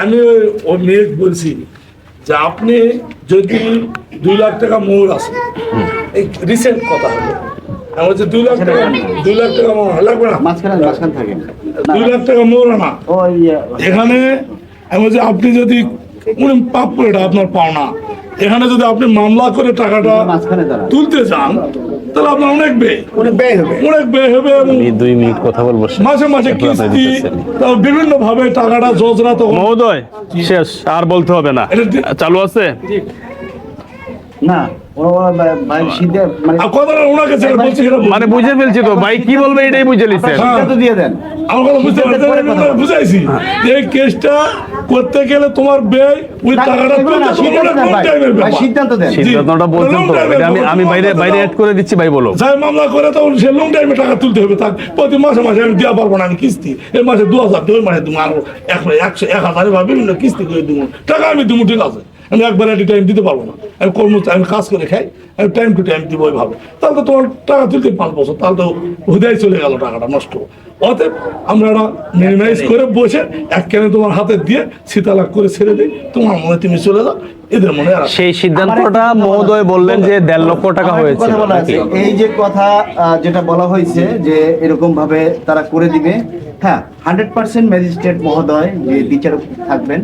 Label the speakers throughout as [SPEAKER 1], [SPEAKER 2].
[SPEAKER 1] আমি ওই মেয়ে বলছি যে আপনি যদি দুই লাখ টাকা মোহর আছে এই রিসেন্ট কথা হলো। আমি বলছি দুই লাখ টাকা দুই লাখ টাকা মোহর লাগবে না? দুই লাখ টাকা মোহর না।
[SPEAKER 2] ওই
[SPEAKER 1] এখানে আমি বলছি আপনি যদি উনি পাপ করে এটা আপনার পাওনা। এখানে যদি আপনি মামলা করে টাকাটা তুলতে চান তাহলে আপনার অনেক ব্যয়।
[SPEAKER 3] ব্যয় হবে।
[SPEAKER 1] অনেক ব্যয় হবে
[SPEAKER 4] দুই মিনিট কথা বলব
[SPEAKER 1] মাসে মাসে
[SPEAKER 4] তারপর আপনার
[SPEAKER 1] কিস্তি। বিভিন্ন ভাবে টাকাটা যোজনা তো
[SPEAKER 4] মহোদয় শেষ আর বলতে হবে না।
[SPEAKER 1] এটা
[SPEAKER 4] চালু আছে?
[SPEAKER 2] না। মানে।
[SPEAKER 4] মানে বুঝে ফেলছি তো ভাই কি বলবে এটাই বুঝে লিছেন
[SPEAKER 1] হ্যাঁ। বুঝাইছি এই কেসটা করতে গেলে তোমার ব্যয় ওই টাকাটা
[SPEAKER 2] এগুলো না,
[SPEAKER 1] তুলতে তোমার
[SPEAKER 2] সিদ্ধান্ত দেন
[SPEAKER 1] long
[SPEAKER 2] ভাই।
[SPEAKER 1] time এর
[SPEAKER 2] ভাই,
[SPEAKER 1] ব্যাপার।
[SPEAKER 2] সিদ্ধান্ত দেন।
[SPEAKER 4] সিদ্ধান্তটা বলছেন তো আমি আমি বাইরে বাইরে অ্যাড করে দিচ্ছি ভাই বলো।
[SPEAKER 1] যাই মামলা করে তখন সে লং টাইমে টাকা তুলতে হবে তার প্রতি মাসে মাসে আমি দেওয়া পারব না আমি কিস্তি। এই মাসে দু হাজার দুই মাসে তুমি আরও এক একশো এক হাজার এভাবে বিভিন্ন কিস্তি করে দিব। টাকা আমি দিব ঠিক আছে। আমি একবার এটি টাইম দিতে পারব না। আমি কর্ম আমি কাজ করে খাই আমি টাইম টু টাইম দিব ওইভাবে তাহলে তো তোমার টাকা তুলতে পাঁচ বছর তাহলে তো হুদায় চলে গেল টাকাটা নষ্ট। অতএব আমরা মিনিমাইজ করে বসে এক কেনে তোমার হাতে দিয়ে সীতালাক করে ছেড়ে দিই। তোমার মনে তুমি চলে যাও এদের মনে
[SPEAKER 4] সেই সিদ্ধান্তটা মহোদয় বললেন যে দেড় লক্ষ টাকা হয়েছে?
[SPEAKER 2] এই যে কথা আহ, যেটা বলা হয়েছে যে এরকম ভাবে তারা করে দিবে হ্যাঁ হান্ড্রেড পার্সেন্ট ম্যাজিস্ট্রেট মহোদয় যে বিচারক থাকবেন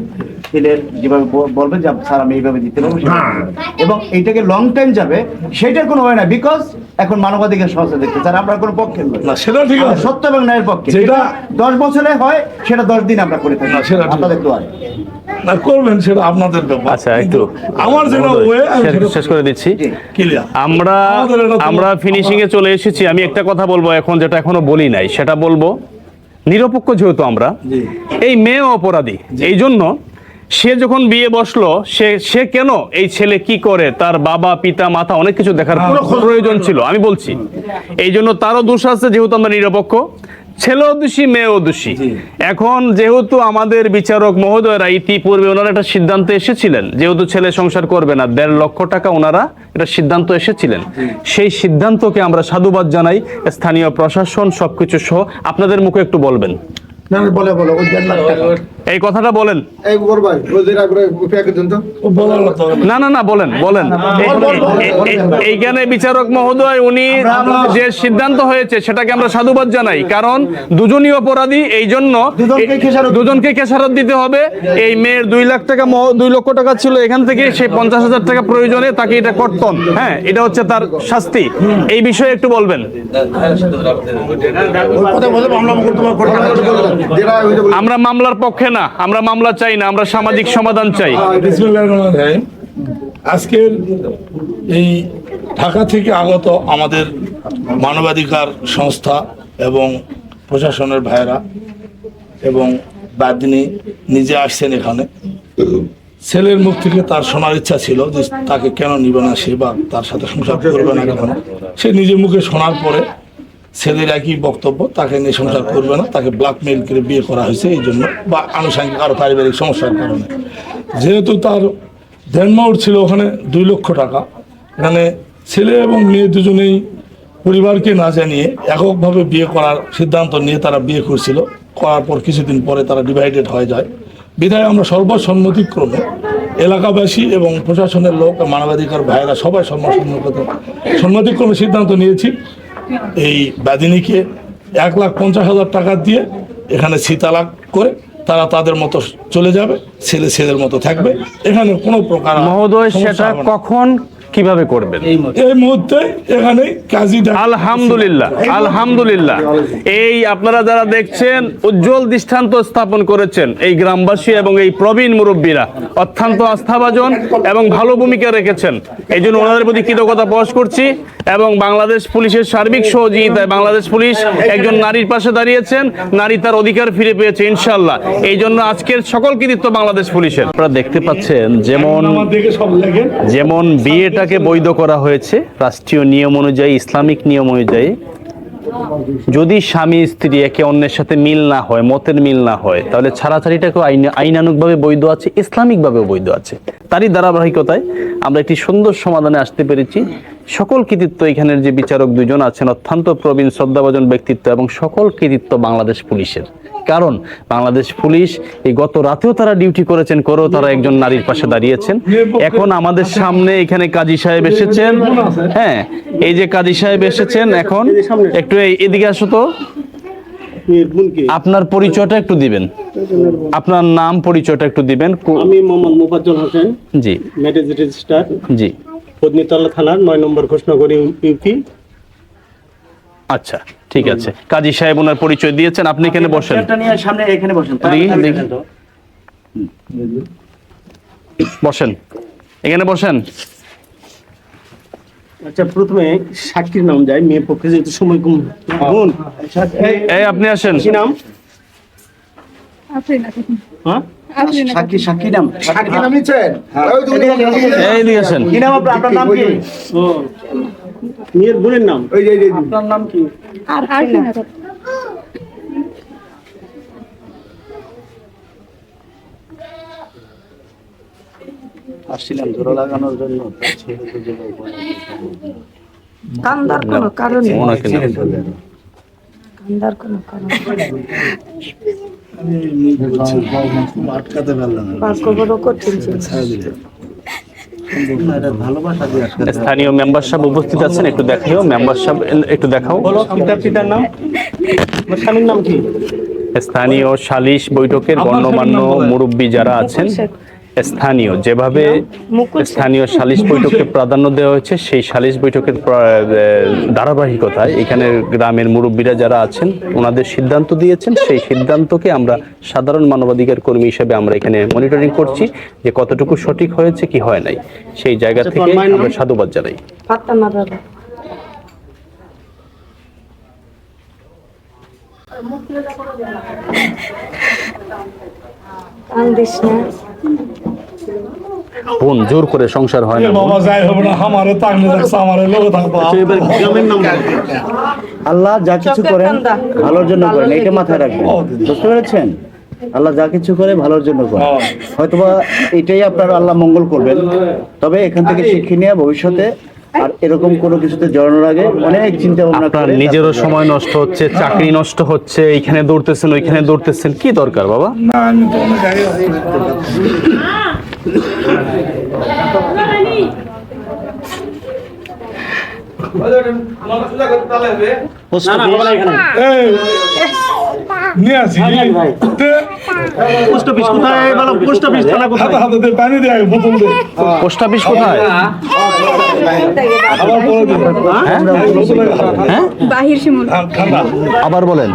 [SPEAKER 2] ছেলের যেভাবে বলবেন যে স্যার আমি এইভাবে দিতে পারব
[SPEAKER 1] হ্যাঁ।
[SPEAKER 2] এবং এইটাকে লং টাইম যাবে সেটার কোনো হয় না বিকজ এখন মানবাধিকার সংস্থা দেখতে স্যার আমরা কোনো পক্ষে
[SPEAKER 1] সেটা ঠিক আছে।
[SPEAKER 2] সত্য এবং ন্যায়ের পক্ষে।
[SPEAKER 1] যেটা-
[SPEAKER 2] দশ বছরে হয় সেটা দশ দিন আমরা করে থাকি। আপনাদের
[SPEAKER 1] না করবেন সেটা আপনাদের ব্যাপার।
[SPEAKER 4] আচ্ছা একটু
[SPEAKER 1] আমার যেটা ওয়ে
[SPEAKER 4] শেষ- শেষ করে দিচ্ছি। আমরা
[SPEAKER 1] তো-
[SPEAKER 4] আমরা ফিনিশিং এ চলে এসেছি। আমি একটা কথা বলব এখন যেটা এখনও বলি নাই। সেটা বলব নিরপেক্ষ যেহেতু আমরা এই মেয়ে অপরাধী এই জন্য সে যখন বিয়ে বসল সে সে কেন এই ছেলে কি করে? তার বাবা পিতা মাতা অনেক কিছু দেখার প্রয়োজন ছিল আমি বলছি। এই জন্য তারও দোষ আছে যেহেতু আমরা নিরপেক্ষ। ছেলেও দোষী মেয়েও দোষী। এখন যেহেতু আমাদের বিচারক মহোদয়রা ইতিপূর্বে ওনারা একটা সিদ্ধান্ত এসেছিলেন যেহেতু ছেলে সংসার করবে না দেড় লক্ষ টাকা ওনারা এটা সিদ্ধান্ত এসেছিলেন। সেই সিদ্ধান্তকে আমরা সাধুবাদ জানাই স্থানীয় প্রশাসন সবকিছু সহ। আপনাদের মুখে একটু বলবেন।
[SPEAKER 3] না না, বলে বলে ওই দেড় লাখ টাকা।
[SPEAKER 4] এই কথাটা বলেন।
[SPEAKER 1] না।
[SPEAKER 4] না না বলেন বলেন। এই- এই- এই- এইখানে বিচারক মহোদয় উনি যে সিদ্ধান্ত হয়েছে সেটাকে আমরা সাধুবাদ জানাই। কারণ দুজনই অপরাধী এই জন্য দুজনকে খেসারত দিতে হবে। এই মেয়ের দুই লাখ টাকা দুই লক্ষ টাকা ছিল এখান থেকে সে পঞ্চাশ হাজার টাকা প্রয়োজনে তাকে এটা করতেন। হ্যাঁ এটা হচ্ছে তার শাস্তি। এই বিষয়ে একটু বলবেন। আমরা মামলার পক্ষে না, আমরা মামলা চাই না, আমরা সামাজিক সমাধান চাই।
[SPEAKER 1] আজকের এই ঢাকা থেকে আগত আমাদের মানবাধিকার সংস্থা এবং প্রশাসনের ভাইরা এবং বাদিনী নিজে আসছেন এখানে। ছেলের মুখ থেকে তার শোনার ইচ্ছা ছিল যে তাকে কেন নিবে না সে বা তার সাথে সংসার করবে না কেন। সে নিজের মুখে শোনার পরে ছেলের একই বক্তব্য তাকে নিয়ে সংসার করবে না তাকে ব্ল্যাকমেইল করে বিয়ে করা হয়েছে এই জন্য বা আনুষঙ্গিক আরও পারিবারিক সমস্যার কারণে। যেহেতু তার দেনমাউট ছিল ওখানে দুই লক্ষ টাকা এখানে ছেলে এবং মেয়ে দুজনেই পরিবারকে না জানিয়ে এককভাবে বিয়ে করার সিদ্ধান্ত নিয়ে তারা বিয়ে করছিল করার পর কিছুদিন পরে তারা ডিভাইডেড হয়ে যায়। বিধায় আমরা সর্বসম্মতিক্রমে এলাকাবাসী এবং প্রশাসনের লোক মানবাধিকার ভাইয়েরা সবাই সম্মত সম্মতিক্রমে সিদ্ধান্ত নিয়েছি। এই বাদিনীকে এক লাখ পঞ্চাশ হাজার টাকা দিয়ে এখানে শীতালাক করে তারা তাদের মতো চলে যাবে ছেলে ছেলের মতো থাকবে। এখানে কোনো প্রকার
[SPEAKER 4] মহোদয় সেটা কখন কীভাবে করবেন?
[SPEAKER 1] এই মুহূর্তে। এখানে কাজী
[SPEAKER 4] আলহামদুলিল্লাহ আলহামদুলিল্লাহ। এই আপনারা যারা দেখছেন উজ্জ্বল দৃষ্টান্ত স্থাপন করেছেন এই গ্রামবাসী এবং এই প্রবীণ মুরব্বীরা অত্যন্ত আস্থাভাজন এবং ভালো ভূমিকা রেখেছেন। এই জন্য ওনাদের প্রতি কৃতজ্ঞতা প্রকাশ করছি এবং বাংলাদেশ পুলিশের সার্বিক সহযোগিতায় বাংলাদেশ পুলিশ একজন নারীর পাশে দাঁড়িয়েছেন। নারী তার অধিকার ফিরে পেয়েছে ইনশাল্লাহ এই জন্য আজকের সকল কৃতিত্ব বাংলাদেশ পুলিশের। আপনারা দেখতে পাচ্ছেন যেমন
[SPEAKER 1] আমার দেখে
[SPEAKER 4] বিয়েটাকে বৈধ করা হয়েছে, রাষ্ট্রীয় নিয়ম অনুযায়ী, ইসলামিক নিয়ম অনুযায়ী। যদি স্বামী, স্ত্রী একে অন্যের সাথে মিল না হয়, মতের মিল না হয়, তাহলে ছাড়াছাড়িটাকেও আইন আইনানুগভাবে বৈধ আছে, ইসলামিকভাবেও বৈধ আছে। তারই ধারাবাহিকতায় আমরা একটি সুন্দর সমাধানে আসতে পেরেছি। সকল কৃতিত্ব এখানের যে বিচারক দুজন আছেন অত্যন্ত প্রবীণ শ্রদ্ধাভাজন ব্যক্তিত্ব এবং সকল কৃতিত্ব বাংলাদেশ পুলিশের। কারণ বাংলাদেশ পুলিশ এই গত রাতেও তারা ডিউটি করেছেন করেও তারা একজন নারীর পাশে দাঁড়িয়েছেন। এখন আমাদের সামনে এখানে কাজী সাহেব এসেছেন। হ্যাঁ এই যে কাজী সাহেব এসেছেন এখন একটু এদিকে আসো তো। আপনার পরিচয়টা একটু দিবেন। আপনার নাম পরিচয়টা একটু দিবেন।
[SPEAKER 5] আমি মোহাম্মদ মুফাজ্জল হোসেন
[SPEAKER 4] জি।
[SPEAKER 5] Marriage registrar
[SPEAKER 4] ji.
[SPEAKER 5] পদ্মীতলা থানার নয় নম্বর ঘোষণাগর ইউপি।
[SPEAKER 4] আচ্ছা ঠিক আছে। কাজী সাহেব ওনার পরিচয় দিয়েছেন আপনি এখানে বসেন।
[SPEAKER 2] সামনে এখানে বসেন।
[SPEAKER 4] বসেন। এখানে বসেন।
[SPEAKER 5] আচ্ছা প্রথমে সাক্ষীর নাম যায় মেয়ে পক্ষে যেহেতু সময় কম।
[SPEAKER 4] এই আপনি আসেন।
[SPEAKER 5] কি নাম?
[SPEAKER 6] আফরিন।
[SPEAKER 5] হ্যাঁ?
[SPEAKER 2] সাক্ষী সাক্ষী নাম।
[SPEAKER 3] সাক্ষী নাম নিচ্ছেন ওই তো উনি
[SPEAKER 4] এই দিকে
[SPEAKER 2] কি নাম আপনার? আপনার নাম কি?
[SPEAKER 5] মেয়ের বোনের নাম
[SPEAKER 3] ওই যে
[SPEAKER 2] আপনার নাম কি?
[SPEAKER 6] আর আফরিন
[SPEAKER 2] আসছিলাম জোড়া লাগানোর জন্য।
[SPEAKER 6] কান্দার কোনো কারণ। কান্দার কোনো কারণ।
[SPEAKER 3] আটকাতে পারলাম
[SPEAKER 6] কঠিন ছিল
[SPEAKER 4] স্থানীয় মেম্বার সাহেব উপস্থিত আছেন একটু দেখাও মেম্বার সাহেব একটু দেখাও।
[SPEAKER 5] পিতার নাম? স্বামীর নাম কি?
[SPEAKER 4] স্থানীয় সালিশ বৈঠকের গণ্যমান্য মুরব্বী যারা আছেন স্থানীয়। যেভাবে স্থানীয় সালিশ বৈঠককে প্রাধান্য দেওয়া হয়েছে সেই সালিশ বৈঠকের ধারাবাহিকতায় এখানে গ্রামের মুরব্বীরা যারা আছেন ওনাদের সিদ্ধান্ত দিয়েছেন। সেই সিদ্ধান্তকে আমরা সাধারণ মানবাধিকার কর্মী হিসেবে আমরা এখানে মনিটরিং করছি যে কতটুকু সঠিক হয়েছে কি হয় নাই। সেই জায়গা
[SPEAKER 5] আচ্ছা,
[SPEAKER 4] থেকে? আমরা সাধুবাদ জানাই।
[SPEAKER 6] দাদা কান্দিস না
[SPEAKER 4] বোন জোর করে সংসার হয় না
[SPEAKER 1] যাই হবে না আমারে তাকলে দেখছে আমারে লোক থাকব।
[SPEAKER 5] আচ্ছা এবার গ্রামের নাম
[SPEAKER 2] আল্লাহ যা কিছু করেন ভালোর জন্য করেন। এটা মাথায় রাখবেন। বুঝতে পেরেছেন? আল্লাহ যা কিছু করে ভালোর জন্য করে
[SPEAKER 1] হ্যাঁ।
[SPEAKER 2] হয়তোবা এটাই আপনার আল্লাহ মঙ্গল করবেন। তবে এখান থেকে শিক্ষা নিয়ে ভবিষ্যতে আর এরকম কোনো কিছুতে জড়ানোর আগে অনেক চিন্তা ভাবনা
[SPEAKER 4] আপনার নিজেরও সময় নষ্ট হচ্ছে চাকরি নষ্ট হচ্ছে এইখানে দৌড়তেছেন ওইখানে দৌড়তেছেন কি দরকার বাবা?
[SPEAKER 1] না আমি তো অনেক
[SPEAKER 5] না। এখানে পোস্ট অফিস কোথায়? বলো পোস্ট অফিস থানা কোথায়?
[SPEAKER 1] হাতে হাতে পানি দে আগে বোতল দে
[SPEAKER 4] পোস্ট অফিস কোথায়?
[SPEAKER 1] আবার
[SPEAKER 4] হ্যাঁ? হ্যাঁ?
[SPEAKER 6] বাহির শিমুল।
[SPEAKER 4] আবার বলেন।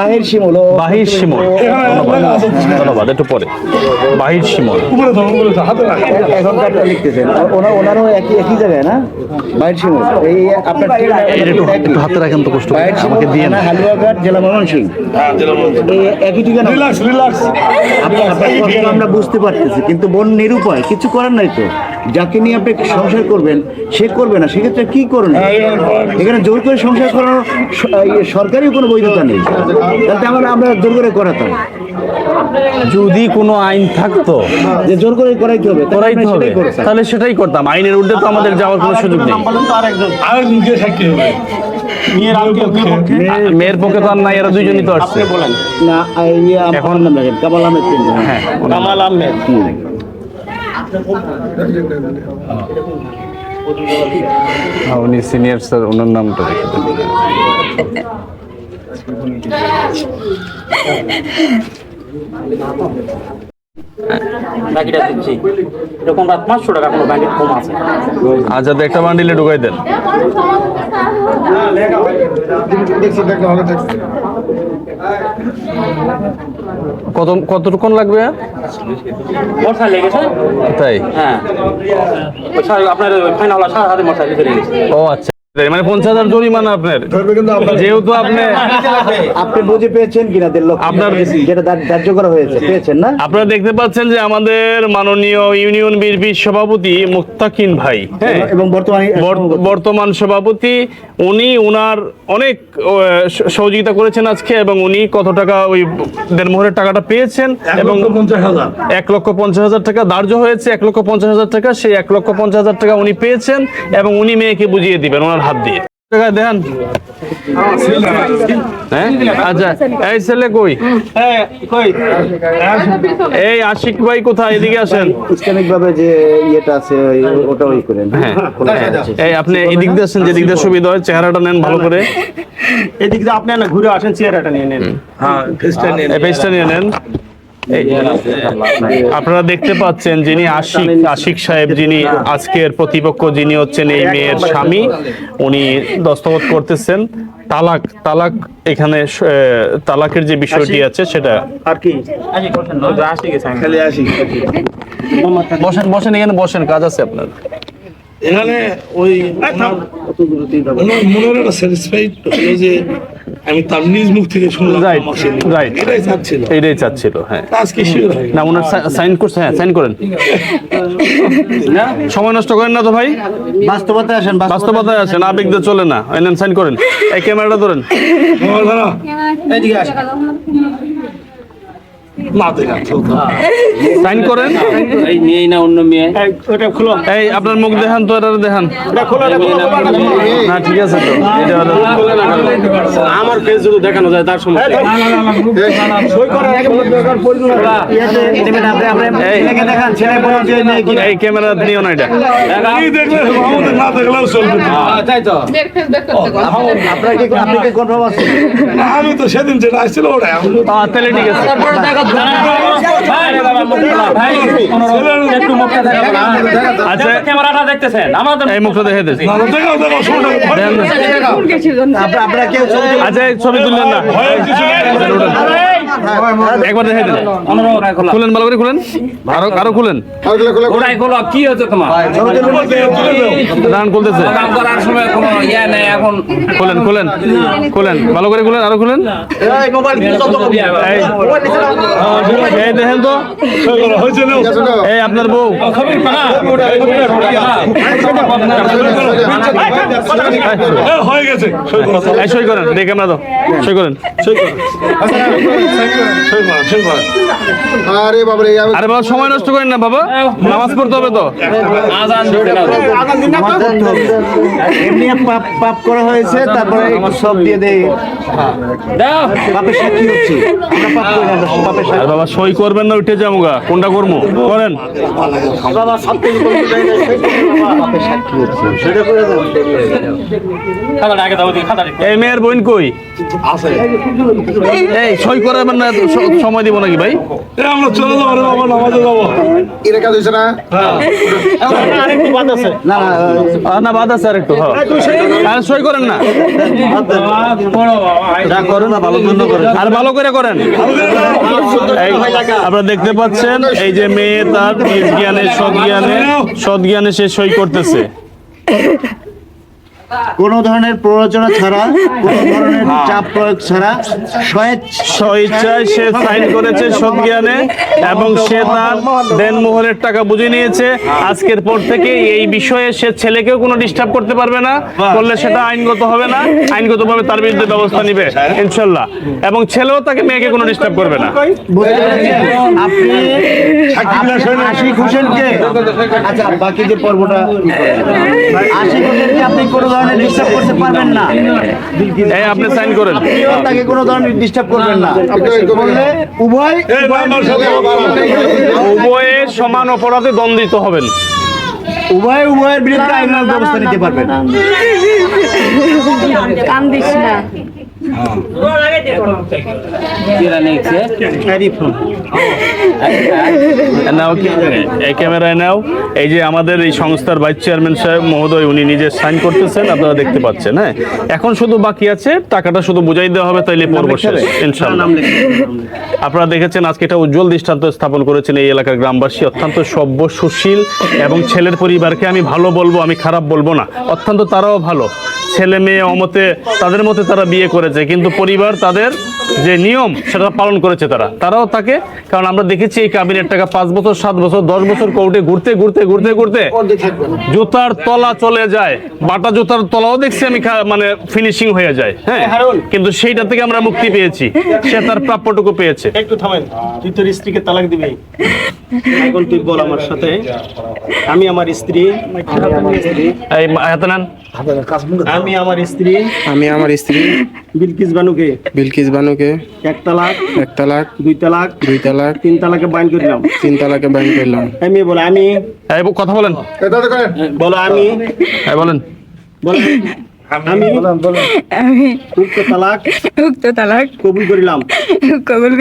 [SPEAKER 6] বাহির
[SPEAKER 2] শিমুল।
[SPEAKER 4] বাহির শিমল
[SPEAKER 1] এখানে
[SPEAKER 4] ধন্যবাদ একটু পরে। বাহির শিমল।
[SPEAKER 2] এখনকারটা লিখতেছেন। ওনার ওনারও একই একই জায়গায় না? বাহির শিমুল। এই আপনার
[SPEAKER 4] একটু একটু হাতে রাখেন তো কষ্ট আমাকে দিয়ে না
[SPEAKER 2] হালুয়াঘাট জেলা ময়মনসিংহ।
[SPEAKER 1] হ্যাঁ
[SPEAKER 2] একই ঠিকানা?
[SPEAKER 1] Relax relax.
[SPEAKER 2] আমরা বুঝতে পারতেছি কিন্তু বোন নিরুপায় কিছু করার নাই তো। যাকে নিয়ে আপনি সংসার করবেন সে করবে না সেক্ষেত্রে কি করবেন
[SPEAKER 1] হ্যাঁ, এখানে
[SPEAKER 2] জোর করে সংসার করানোর সরকারি কোনো বৈধতা নেই। তাতে আমরা আমরা জোর করে করাতাম
[SPEAKER 4] যদি কোনো আইন থাকতো
[SPEAKER 2] যে জোর করে করাইতে হবে তাহলে
[SPEAKER 4] করাইতে হবে। তাহলে সেটাই করতাম। আইনের ঊর্ধ্বে তো আমাদের যাওয়ার কোনো সুযোগ নেই।
[SPEAKER 5] বলেন তো আরেকজন
[SPEAKER 1] আরেকজন কে সাক্ষী হবে।
[SPEAKER 5] মেয়ের আগে মেয়ের পক্ষে।
[SPEAKER 4] মেয়ের পক্ষে তো আর নাই এরা দুইজনই তো আসছে।
[SPEAKER 5] বলেন।
[SPEAKER 2] না এই এখন নাম রাখেন কামাল আহমেদ।
[SPEAKER 4] হ্যাঁ
[SPEAKER 5] কামাল আহমেদ।
[SPEAKER 2] হুম।
[SPEAKER 4] হ্যাঁ, উনি সিনিয়র স্যার ওনার নামটা রেখে দেন।
[SPEAKER 7] বাকিটা দিচ্ছি। এরকম রাত পাঁচশো টাকা কোনো ব্যাংকের কম আছে।
[SPEAKER 4] আজাদ একটা বান্ডিলে ঢুকাই দেন। কত কতটুকুন লাগবে? তাই?
[SPEAKER 7] হ্যাঁ। আপনার ফাইনাল সাড়ে হাতে মশা
[SPEAKER 4] ও আচ্ছা। মানে পঞ্চাশ হাজার জরিমানা আপনার। যেহেতু আপনি
[SPEAKER 2] আপনি বুঝে পেয়েছেন কিনা দেড় লক্ষ
[SPEAKER 4] আপনার-
[SPEAKER 2] যেটা ধার্য করা হয়েছে পেয়েছেন না?
[SPEAKER 4] আপনারা দেখতে পাচ্ছেন যে আমাদের মাননীয় ইউনিয়ন বিএনপির সভাপতি মুক্তাকিন ভাই হ্যাঁ।
[SPEAKER 2] এবং বর্তমানে
[SPEAKER 4] বর- বর্তমান সভাপতি উনি উনার অনেক সহযোগিতা করেছেন আজকে এবং উনি কত টাকা ওই দেড় মোহরের টাকাটা পেয়েছেন এবং
[SPEAKER 1] পঞ্চাশ হাজার।
[SPEAKER 4] এক লক্ষ পঞ্চাশ হাজার টাকা ধার্য হয়েছে এক লক্ষ পঞ্চাশ হাজার টাকা সেই এক লক্ষ পঞ্চাশ হাজার টাকা উনি পেয়েছেন এবং উনি মেয়েকে বুঝিয়ে দিবেন ওনার হাত দিয়ে। হ্যাঁ? আচ্ছা এই ছেলে কই? এই আশিক ভাই কোথায়? এদিকে আসেন।
[SPEAKER 2] ইসলামিক ভাবে যে ইয়েটা আছে ওই- ওটা ওই করেন।
[SPEAKER 4] হ্যাঁ এই আপনি এদিক দিয়ে আসেন যে দিয়ে সুবিধা হয় চেহারাটা নেন ভালো করে।
[SPEAKER 5] এদিক দিয়ে আপনি না ঘুরে আসেন চেয়ারটা নিয়ে নেন।
[SPEAKER 1] হ্যাঁ নিয়ে
[SPEAKER 4] পেজটা নিয়ে নেন। আপনারা দেখতে পাচ্ছেন যিনি আশিক আশিক সাহেব যিনি আজকের প্রতিপক্ষ যিনি হচ্ছেন এই মেয়ের স্বামী উনি দস্তখত করতেছেন। তালাক তালাক এখানে তালাকের যে বিষয়টি আছে সেটা।
[SPEAKER 5] আর কি?
[SPEAKER 4] বসেন বসেন এখানে বসেন কাজ আছে আপনার।
[SPEAKER 1] এখানে ওই ওনার ওনার মনের একটা স্যাটিসফাইড হলো যে আমি তার নিজ মুখ থেকে শুনলাম
[SPEAKER 4] রাইট
[SPEAKER 1] এটাই চাচ্ছিল।
[SPEAKER 4] এইটাই চাচ্ছিল হ্যাঁ।
[SPEAKER 1] আজকে শিওর
[SPEAKER 4] না ওনার সাইন করছে হ্যাঁ সাইন করেন। সময় নষ্ট করেন না তো ভাই?
[SPEAKER 2] বাস্তবতায় আসেন
[SPEAKER 4] বাস্তবতায় আবেগ দিয়ে চলে না। এনেন সাইন করেন। এই ক্যামেরাটা ধরেন।
[SPEAKER 1] ধরো।
[SPEAKER 4] সাইন করেন।
[SPEAKER 7] এই মেয়ে না অন্য মেয়ে?
[SPEAKER 5] ওটা খুলো।
[SPEAKER 4] এই আপনার মুখ দেখান তো এটা দেখান। না ঠিক আছে তো। এটা
[SPEAKER 5] আমার ফেস যদি দেখানো যায় তার সময়
[SPEAKER 4] এই
[SPEAKER 2] দেখান ছেলে বলে যে মেয়ে কি
[SPEAKER 4] এই ক্যামেরা নিও না এটা।
[SPEAKER 1] এই দেখলে? আমাদের না দেখলেও চলবে
[SPEAKER 7] তাই তো।
[SPEAKER 2] আপনার কি আপনি কি কনফার্ম আছেন
[SPEAKER 1] আমি তো সেদিন যেটা আসছিল ওটা
[SPEAKER 4] তাহলে ঠিক আছে। দেখে আচ্ছা ছবি তুললেন না। একবার দিন খুলেন ভালো করে খুলেন। আরও আরও খুলেন।
[SPEAKER 7] ওটাই খোলো কি হচ্ছে তোমার?
[SPEAKER 4] দান খুলতেছে।
[SPEAKER 7] করার সময় কোনো ইয়া নেই এখন
[SPEAKER 4] খুলেন খুলেন খুলেন। ভালো করে খুলেন আরও খুলেন। এই এই দেখেন তো। এই আপনার বউ।
[SPEAKER 1] হয়ে গেছে সই
[SPEAKER 4] করেন দেখে আমরা তো। সই করেন।
[SPEAKER 1] সই করো।
[SPEAKER 3] আরে বাবারে আমি
[SPEAKER 4] আরে বাবা সময় নষ্ট করেন না বাবা। নামাজ পড়তে হবে তো।
[SPEAKER 7] আজান
[SPEAKER 2] এমনি পাপ পাপ করা হয়েছে তারপরে সব দিয়ে দেই।
[SPEAKER 7] দাও।
[SPEAKER 2] পাপের সাক্ষী হচ্ছে। আমরা পাপ করি না পাপের
[SPEAKER 4] আর বাবা সই করবেন না উঠে যাব গা। কোনটা করব? করেন।
[SPEAKER 2] পাপের সাক্ষী হচ্ছে। সেটা করে দেন
[SPEAKER 7] খাতাটা আগে দাও খাতা
[SPEAKER 4] এই মেয়ের বোন কই?
[SPEAKER 1] আছে।
[SPEAKER 4] এই সই করাবেন না সময় দিব নাকি ভাই?
[SPEAKER 1] আমরা চলে যাব রে বাবা নামাজে যাব।
[SPEAKER 3] এটা কাজ হয়েছে না?
[SPEAKER 2] না না
[SPEAKER 4] আর না বাদ আছে আর একটু হ্যাঁ। আর সই করেন না। আর ভালো করে করেন। আপনারা দেখতে পাচ্ছেন এই যে মেয়ে তার নিজ জ্ঞানে সৎ জ্ঞানে সৎ জ্ঞানে সে সই করতেছে।
[SPEAKER 2] কোন ধরনের প্ররোচনা ছাড়া কোন ধরনের চাপ প্রয়োগ ছাড়া স্বেচ্ছ
[SPEAKER 4] স্বইচ্ছায় সে সাইন করেছে সৎ জ্ঞানে এবং সে তার দেনমোহরের টাকা বুঝে নিয়েছে। আজকের পর থেকে এই বিষয়ে সে ছেলেকেও কোনো ডিস্টার্ব করতে পারবে না করলে সেটা আইনগত হবে না আইনগতভাবে তার বিরুদ্ধে ব্যবস্থা নিবে ইনশাল্লাহ। এবং ছেলেও তাকে মেয়েকে কোনো ডিস্টার্ব করবে না।
[SPEAKER 2] আপনি আপনি আশিক হোসেনকে আচ্ছা বাকি যে পর্বটা আশিক হোসেনকে আপনি কোনো ধরনের ডিস্টার্ব করতে পারবেন না।
[SPEAKER 4] এই আপনি সাইন করেন।
[SPEAKER 2] আপনিও তাকে কোনো ধরনের ডিস্টার্ব করবেন না। বললে উভয়
[SPEAKER 4] উভয়ে সমান অপরাধে দণ্ডিত হবেন।
[SPEAKER 2] উভয় উভয়ের বিরুদ্ধে আইনানুগ ব্যবস্থা নিতে পারবেন।
[SPEAKER 6] কান্দিস না।
[SPEAKER 4] এই ক্যামেরায় নাও। এই যে আমাদের এই সংস্থার ভাইস চেয়ারম্যান সাহেব মহোদয় উনি নিজে সাইন করতেছেন আপনারা দেখতে পাচ্ছেন হ্যাঁ? এখন শুধু বাকি আছে টাকাটা শুধু বুঝাই দেওয়া হবে তাইলে পর্ব শেষ ইনশাআল্লাহ আপনারা দেখেছেন আজকে একটা উজ্জ্বল দৃষ্টান্ত স্থাপন করেছেন এই এলাকার গ্রামবাসী অত্যন্ত সভ্য সুশীল এবং ছেলের পরিবারকে আমি ভালো বলব আমি খারাপ বলব না অত্যন্ত তারাও ভালো। ছেলে মেয়ে অমতে তাদের মতে তারা বিয়ে করেছে কিন্তু পরিবার তাদের যে নিয়ম সেটা পালন করেছে তারা। তারাও তাকে কারণ আমরা দেখেছি এই কাবিনের টাকা পাঁচ বছর সাত বছর দশ বছর কোর্টে ঘুরতে ঘুরতে ঘুরতে ঘুরতে জুতার তলা চলে যায়। বাটা জুতার তলাও দেখছি আমি মানে ফিনিশিং হয়ে যায় হ্যাঁ? কিন্তু সেইটা থেকে আমরা মুক্তি পেয়েছি। সে তার প্রাপ্যটুকু পেয়েছে।
[SPEAKER 5] একটু থামেন তুই তোর স্ত্রীকে তালাক দিবি। এখন তুই বল আমার সাথে আমি আমার স্ত্রী।
[SPEAKER 4] এই হাতে নেন।
[SPEAKER 5] আমি আমার স্ত্রী।
[SPEAKER 8] আমি আমার স্ত্রী।
[SPEAKER 5] বিলকিস বানুকে।
[SPEAKER 8] বিলকিস বানুকে।
[SPEAKER 5] এক তালাক।
[SPEAKER 8] এক তালাক।
[SPEAKER 5] দুই তালাক।
[SPEAKER 8] দুই তালাক।
[SPEAKER 5] তিন তালাকে বাইন করলাম।
[SPEAKER 8] তিন তালাকে ব্যান করলাম।
[SPEAKER 5] আমি বলে আমি
[SPEAKER 4] এই কথা বলেন।
[SPEAKER 3] এটা তো করেন
[SPEAKER 5] বলো আমি
[SPEAKER 4] এই বলেন।
[SPEAKER 5] বলো আমি
[SPEAKER 6] আমি
[SPEAKER 5] উক্ত তালাক
[SPEAKER 6] উক্ত তালাক
[SPEAKER 5] কবুল করিলাম।
[SPEAKER 6] কবুল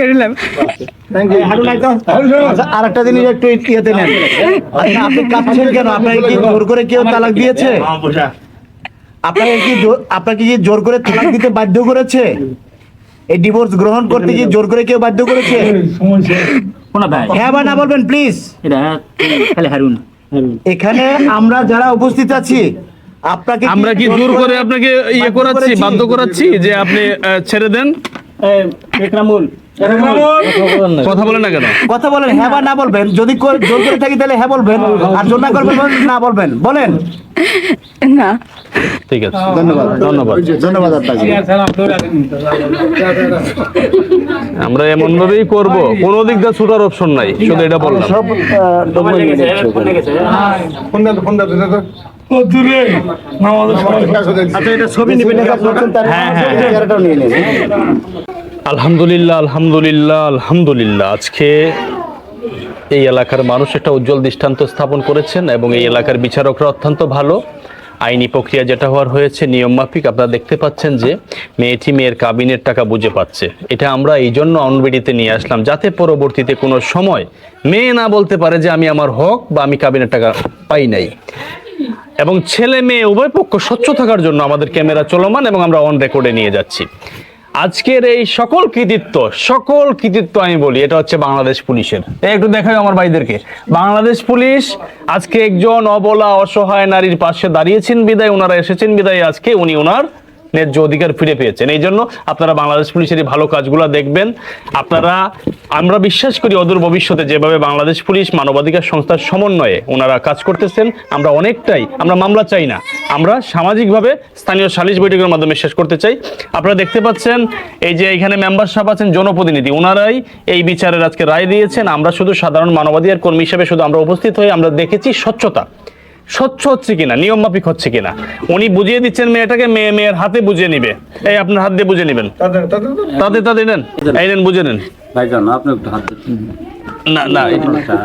[SPEAKER 2] আচ্ছা আর একটা জিনিস একটু ইয়েতে নেন। আচ্ছা, আপনি কাঁদছেন কেন? আপনাকে কি জোর করে কেউ তালাক দিয়েছে? আপনাকে কি জোর- আপনাকে কি জোর করে তালাক দিতে বাধ্য করেছে? এই ডিভোর্স গ্রহণ করতে কি জোর করে কেউ বাধ্য করেছে?
[SPEAKER 7] ভাই।
[SPEAKER 2] হ্যাঁ বা না বলবেন প্লিজ
[SPEAKER 7] এটা খালি হারুন।
[SPEAKER 2] এখানে আমরা যারা উপস্থিত আছি আপনাকে
[SPEAKER 4] আমরা কি জোর করে আপনাকে ইয়ে করাচ্ছি বাধ্য করাচ্ছি যে আপনি আহ, ছেড়ে দেন?
[SPEAKER 5] একরামুল
[SPEAKER 4] কথা বলেন না কেন?
[SPEAKER 2] কথা বলেন হ্যাঁ বা না বলবেন। যদি করে- জোর করে থাকি তাহলে হ্যাঁ বলবেন আর জোর না করবেন না বলবেন। বলেন।
[SPEAKER 6] না।
[SPEAKER 4] ঠিক আছে।
[SPEAKER 2] ধন্যবাদ
[SPEAKER 4] ধন্যবাদ।
[SPEAKER 2] ধন্যবাদ।
[SPEAKER 4] আমরা এমন ভাবেই করব। কোনো দিক দিয়ে ছুটার অপশন নাই শুধু এটা বললাম।
[SPEAKER 2] সব
[SPEAKER 3] ফোন দাও ফোন দাও দাও
[SPEAKER 1] ও দূরে। না আমাদের
[SPEAKER 5] আচ্ছা এটা ছবি নিবেন।
[SPEAKER 4] হ্যাঁ, হ্যাঁ। আলহামদুলিল্লাহ আলহামদুলিল্লাহ আলহামদুলিল্লাহ। আজকে এই এলাকার মানুষ একটা উজ্জ্বল দৃষ্টান্ত স্থাপন করেছেন এবং এই এলাকার বিচারকরা অত্যন্ত ভালো। আইনি প্রক্রিয়া যেটা হওয়ার হয়েছে, নিয়ম মাফিক, আপনারা দেখতে পাচ্ছেন যে মেয়েটি মেয়ের কাবিনের টাকা বুঝে পাচ্ছে। এটা আমরা এই জন্য অনবিডিতে নিয়ে আসলাম, যাতে পরবর্তীতে কোনো সময় মেয়ে না বলতে পারে যে আমি আমার হক বা আমি কাবিনের টাকা পাই নাই। এবং ছেলে মেয়ে উভয় পক্ষ স্বচ্ছ থাকার জন্য আমাদের ক্যামেরা চলমান এবং আমরা অন রেকর্ডে নিয়ে যাচ্ছি। আজকের এই সকল কৃতিত্ব সকল কৃতিত্ব আমি বলি, এটা হচ্ছে বাংলাদেশ পুলিশের। একটু দেখাই আমার ভাইদেরকে। বাংলাদেশ পুলিশ আজকে একজন অবলা, অসহায় নারীর পাশে দাঁড়িয়েছেন। বিদায়, ওনারা এসেছেন। বিদায় আজকে উনি ওনার ন্যায্য অধিকার ফিরে পেয়েছেন। এই জন্য আপনারা বাংলাদেশ পুলিশের ভালো কাজগুলো দেখবেন। আপনারা, আমরা বিশ্বাস করি অদূর ভবিষ্যতে যেভাবে বাংলাদেশ পুলিশ মানবাধিকার সংস্থার সমন্বয়ে ওনারা কাজ করতেছেন, আমরা অনেকটাই, আমরা মামলা চাই না। আমরা সামাজিকভাবে স্থানীয় সালিশ বৈঠকের মাধ্যমে শেষ করতে চাই। আপনারা দেখতে পাচ্ছেন, এই যে এখানে মেম্বার সাহেব আছেন, জনপ্রতিনিধি, ওনারাই এই বিচারের আজকে রায় দিয়েছেন। আমরা শুধু সাধারণ মানবাধিকার কর্মী হিসেবে শুধু আমরা উপস্থিত হয়ে আমরা দেখেছি স্বচ্ছতা। স্বচ্ছ হচ্ছে কিনা নিয়ম মাফিক হচ্ছে কিনা? উনি বুঝিয়ে দিচ্ছেন মেয়েটাকে মেয়ে মেয়ের হাতে বুঝিয়ে নিবে। এই আপনার হাত দিয়ে বুঝে নেবেন।
[SPEAKER 3] তাদের তাদের
[SPEAKER 4] নেন এই নেন বুঝে নেন।
[SPEAKER 7] ভাইজান আপনি একটু হাত
[SPEAKER 4] না না
[SPEAKER 2] হ্যাঁ,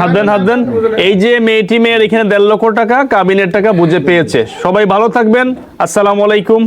[SPEAKER 4] হাত দেন হাত দেন এই যে মেয়েটি মেয়ের এখানে দেড় লক্ষ টাকা কাবিনের টাকা বুঝে পেয়েছে। সবাই ভালো থাকবেন। আসসালামু আলাইকুম।